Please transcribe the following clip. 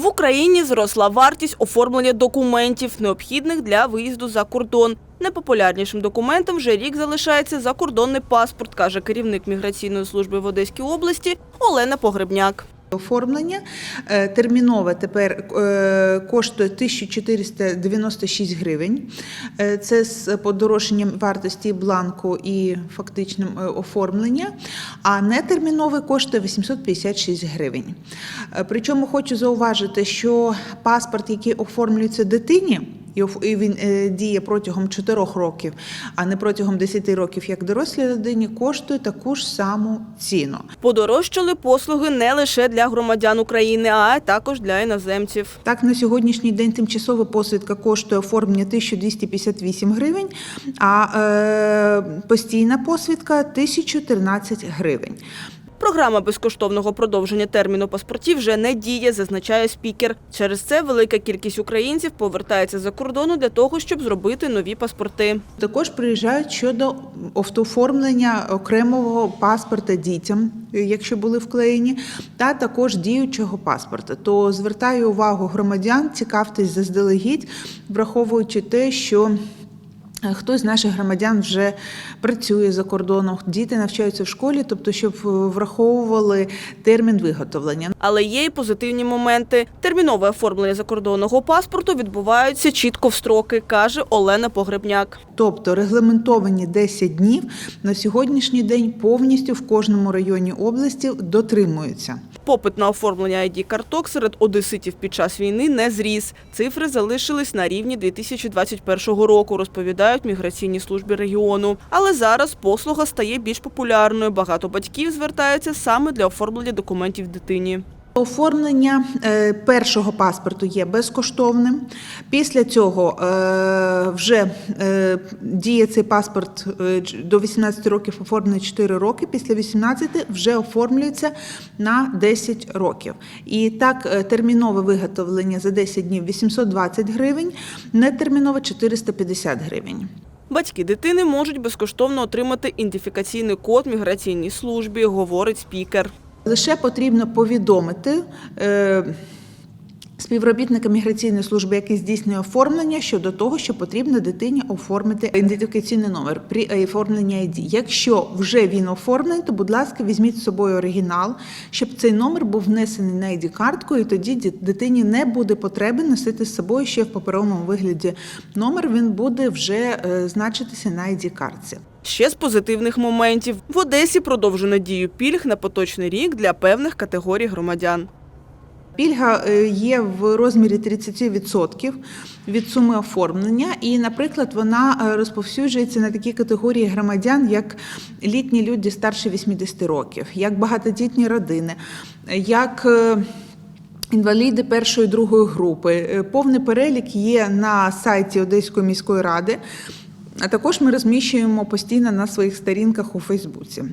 В Україні зросла вартість оформлення документів, необхідних для виїзду за кордон. Найпопулярнішим документом вже рік залишається закордонний паспорт, каже керівник міграційної служби в Одеській області Олена Погребняк. Оформлення е, термінове тепер е, коштує 1496 гривень. Е, Це з подорожчанням вартості бланку і фактичним оформлення. А нетерміновий коштує 856 гривень. Причому хочу зауважити, що паспорт, який оформлюється дитині, і він е, діє протягом 4 років, а не протягом 10 років, як дорослій людині, коштує таку ж саму ціну. Подорожчали послуги не лише для громадян України, а також для іноземців. Так, на сьогоднішній день тимчасова посвідка коштує оформлення 1258 гривень, а е, постійна посвідка 1013 гривень. Програма безкоштовного продовження терміну паспортів вже не діє, зазначає спікер. Через це велика кількість українців повертається за кордону для того, щоб зробити нові паспорти. Також приїжджають щодо автооформлення окремого паспорта дітям, якщо були вклеєні, та також діючого паспорта. То звертаю увагу громадян, цікавтесь заздалегідь, враховуючи те, що. Хтось з наших громадян вже працює за кордоном, діти навчаються в школі, тобто, щоб е, враховували термін виготовлення. Але є й позитивні моменти. Термінове оформлення закордонного паспорту відбуваються чітко в строки, каже Олена Погребняк. Тобто регламентовані 10 днів на сьогоднішній день повністю в кожному районі області дотримуються. Попит на оформлення ID-карток серед одеситів під час війни не зріс. Цифри залишились на рівні 2021 року, розповідають міграційні служби регіону. Але зараз послуга стає більш популярною. Багато батьків звертаються саме для оформлення документів дитині. Оформлення е, першого паспорту є безкоштовним. Після цього е, вже е, діє цей паспорт до 18 років оформлений 4 роки. Після 18 вже оформлюється на 10 років. І так термінове виготовлення за 10 днів 820 гривень, нетермінове 450 гривень. Батьки дитини можуть безкоштовно отримати ідентифікаційний код міграційній службі, говорить спікер. Лише потрібно повідомити е, співробітника міграційної служби, який здійснює оформлення, щодо того, що потрібно дитині оформити ідентифікаційний номер при оформленні ID. Якщо вже він оформлений, то, будь ласка, візьміть з собою оригінал, щоб цей номер був внесений на ID-картку, і тоді дитині не буде потреби носити з собою ще в паперовому вигляді номер. Він буде вже е, значитися на ID-картці. Ще з позитивних моментів в Одесі продовжено дію пільг на поточний рік для певних категорій громадян. Пільга е, є в розмірі 30% від суми оформлення, і, наприклад, вона е, розповсюджується на такі категорії громадян, як літні люди старше 80 років, як багатодітні родини, як е, Інваліди першої другої групи. Повний перелік є на сайті Одеської міської ради. А також ми розміщуємо постійно на своїх сторінках у Фейсбуці.